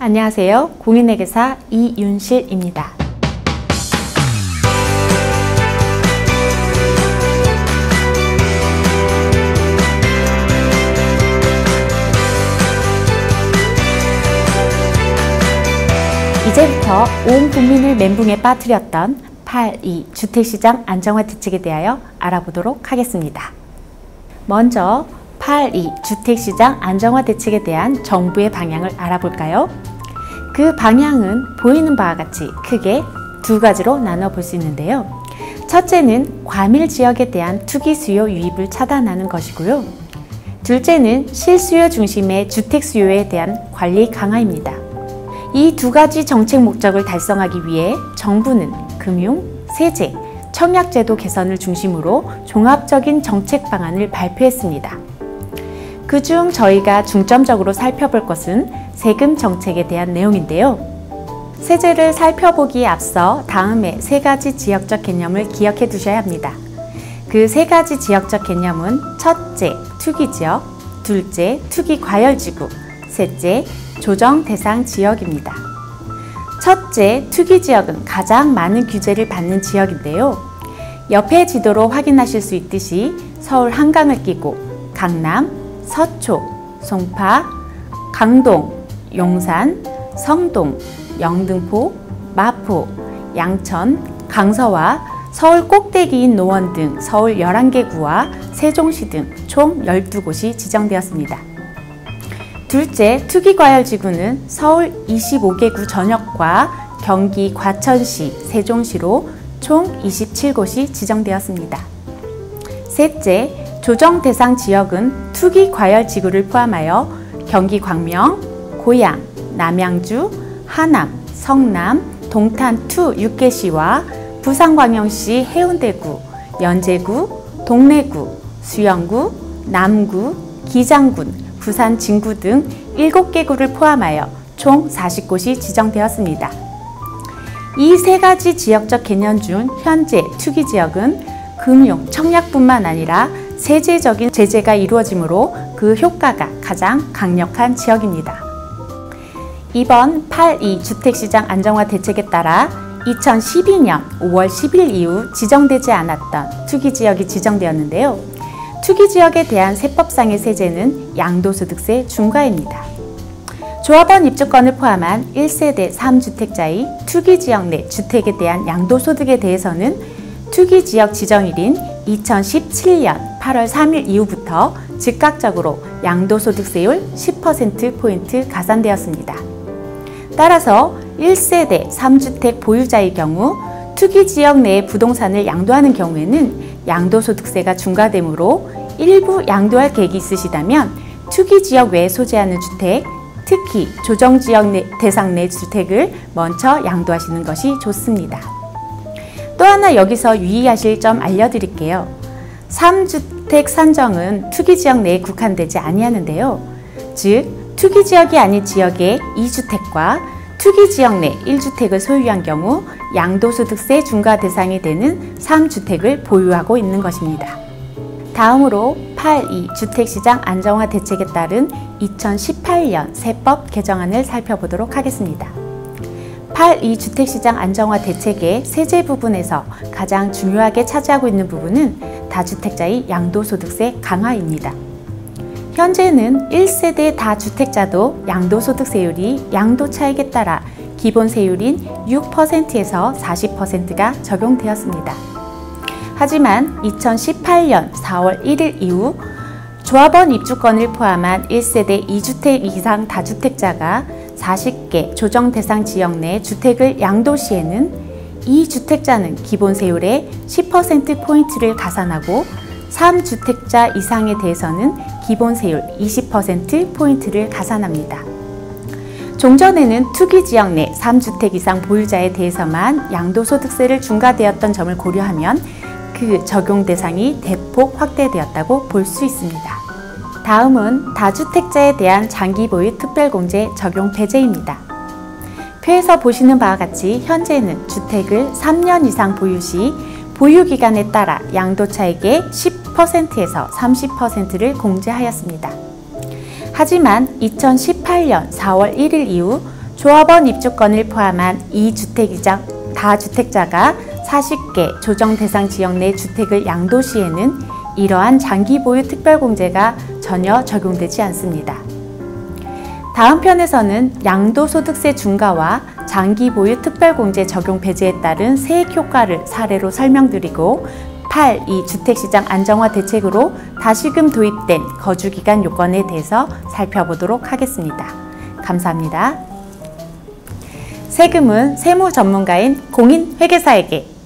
안녕하세요. 공인회계사 이윤실입니다. 이제부터 온 국민을 멘붕에 빠뜨렸던 8.2 주택시장 안정화 대책에 대하여 알아보도록 하겠습니다. 먼저 8.2 주택시장 안정화 대책에 대한 정부의 방향을 알아볼까요? 그 방향은 보이는 바와 같이 크게 두 가지로 나눠 볼 수 있는데요. 첫째는 과밀 지역에 대한 투기 수요 유입을 차단하는 것이고요. 둘째는 실수요 중심의 주택 수요에 대한 관리 강화입니다. 이 두 가지 정책 목적을 달성하기 위해 정부는 금융, 세제, 청약제도 개선을 중심으로 종합적인 정책 방안을 발표했습니다. 그중 저희가 중점적으로 살펴볼 것은 세금 정책에 대한 내용인데요. 세제를 살펴보기에 앞서 다음에 세 가지 지역적 개념을 기억해 두셔야 합니다. 그 세 가지 지역적 개념은 첫째, 투기지역, 둘째, 투기과열지구, 셋째, 조정 대상 지역입니다. 첫째, 투기지역은 가장 많은 규제를 받는 지역인데요. 옆에 지도로 확인하실 수 있듯이 서울 한강을 끼고 강남, 서초, 송파, 강동, 용산, 성동, 영등포, 마포, 양천, 강서와 서울 꼭대기인 노원 등 서울 11개 구와 세종시 등 총 12곳이 지정되었습니다. 둘째, 투기과열지구는 서울 25개 구 전역과 경기 과천시, 세종시로 총 27곳이 지정되었습니다. 셋째, 조정 대상 지역은 투기 과열 지구를 포함하여 경기 광명, 고양, 남양주, 하남, 성남, 동탄 투 6개시와 부산 광역시 해운대구, 연제구, 동래구, 수영구, 남구, 기장군, 부산 진구 등 7개 구를 포함하여 총 40곳이 지정되었습니다. 이 세 가지 지역적 개념 중 현재 투기 지역은 금융, 청약뿐만 아니라 세제적인 제재가 이루어지므로 그 효과가 가장 강력한 지역입니다. 이번 8.2 주택시장 안정화 대책에 따라 2012년 5월 10일 이후 지정되지 않았던 투기지역이 지정되었는데요. 투기지역에 대한 세법상의 세제는 양도소득세 중과입니다. 조합원 입주권을 포함한 1세대 3주택자의 투기지역 내 주택에 대한 양도소득에 대해서는 투기지역 지정일인 2017년 8월 3일 이후부터 즉각적으로 양도소득세율 10%포인트 가산되었습니다. 따라서 1세대 3주택 보유자의 경우 투기 지역 내의 부동산을 양도하는 경우에는 양도소득세가 중과되므로 일부 양도할 계획이 있으시다면 투기 지역 외에 소재하는 주택, 특히 조정 지역 내, 대상 내 주택을 먼저 양도하시는 것이 좋습니다. 또 하나 여기서 유의하실 점 알려드릴게요. 3주택 산정은 투기 지역 내에 국한되지 아니하는데요. 즉, 투기 지역이 아닌 지역의 2주택과 투기 지역 내 1주택을 소유한 경우 양도소득세 중과 대상이 되는 3주택을 보유하고 있는 것입니다. 다음으로 8.2 주택시장 안정화 대책에 따른 2018년 세법 개정안을 살펴보도록 하겠습니다. 8.2 주택시장 안정화 대책의 세제 부분에서 가장 중요하게 차지하고 있는 부분은 다주택자의 양도소득세 강화입니다. 현재는 1세대 다주택자도 양도소득세율이 양도차익에 따라 기본세율인 6%에서 40%가 적용되었습니다. 하지만 2018년 4월 1일 이후 조합원 입주권을 포함한 1세대 2주택 이상 다주택자가 40개 조정 대상 지역 내 주택을 양도 시에는 이 주택자는 기본세율의 10%포인트를 가산하고 3주택자 이상에 대해서는 기본세율 20%포인트를 가산합니다. 종전에는 투기지역 내 3주택 이상 보유자에 대해서만 양도소득세를 중과되었던 점을 고려하면 그 적용 대상이 대폭 확대되었다고 볼 수 있습니다. 다음은 다주택자에 대한 장기 보유 특별공제 적용 배제입니다. 표에서 보시는 바와 같이 현재는 주택을 3년 이상 보유 시 보유기간에 따라 양도차익의 10% 에서 30%를 공제하였습니다. 하지만 2018년 4월 1일 이후 조합원 입주권을 포함한 2주택 이상 다주택자가 40개 조정 대상 지역 내 주택을 양도 시에는 이러한 장기 보유 특별공제가 전혀 적용되지 않습니다. 다음 편에서는 양도소득세 중과와 장기 보유 특별공제 적용 배제에 따른 세액 효과를 사례로 설명드리고 8. 이 주택시장 안정화 대책으로 다시금 도입된 거주기간 요건에 대해서 살펴보도록 하겠습니다. 감사합니다. 세금은 세무 전문가인 공인회계사에게